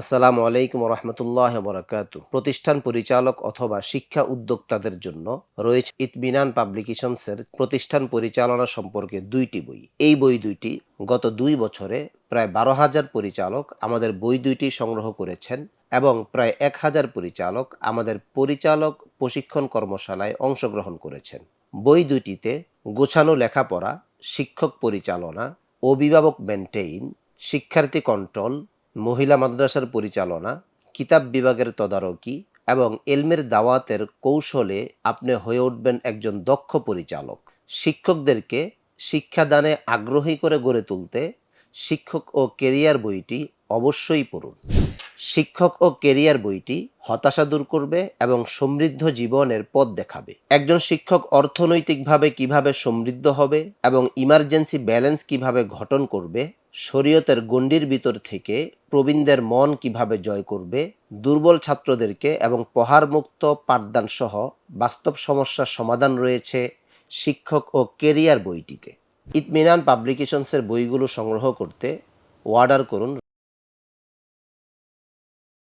আসসালামু আলাইকুম রহমতুল্লাহ বরাকাত। প্রতিষ্ঠান পরিচালক অথবা শিক্ষা উদ্যোক্তাদের জন্য রয়েছে ইতমিনান পাবলিকেশনসের প্রতিষ্ঠান পরিচালনা সম্পর্কে দুইটি বই। এই বই দুইটি গত দুই বছরে প্রায় বারো হাজার পরিচালক আমাদের বই দুইটি সংগ্রহ করেছেন এবং প্রায় এক হাজার পরিচালক আমাদের পরিচালক প্রশিক্ষণ কর্মশালায় অংশগ্রহণ করেছেন। বই দুইটিতে গোছানো লেখাপড়া, শিক্ষক পরিচালনা, অভিভাবক মেনটেইন, শিক্ষার্থী কন্ট্রোল মহিলা মাদ্রাসার পরিচালনা, কিতাব বিভাগের তদারকি এবং এলমের দাওয়াতের কৌশলে আপনি হয়ে উঠবেন একজন দক্ষ পরিচালক। শিক্ষকদেরকে শিক্ষাদানে আগ্রহী করে গড়ে তুলতে শিক্ষক ও কেরিয়ার বইটি অবশ্যই পড়ুন। শিক্ষক ও কেরিয়ার বইটি হতাশা দূর করবে এবং সমৃদ্ধ জীবনের পথ দেখাবে। একজন শিক্ষক অর্থনৈতিকভাবে কীভাবে সমৃদ্ধ হবে এবং ইমার্জেন্সি ব্যালেন্স কীভাবে গঠন করবে শরীয়তের গণ্ডির ভিতর থেকে প্রবীণদের মন কীভাবে জয় করবে, দুর্বল ছাত্রদেরকে এবং পহারমুক্ত পাঠদান সহ বাস্তব সমস্যার সমাধান রয়েছে শিক্ষক ও কেরিয়ার বইটিতে। ইতমিনান পাবলিকেশনসের বইগুলো সংগ্রহ করতে অর্ডার করুন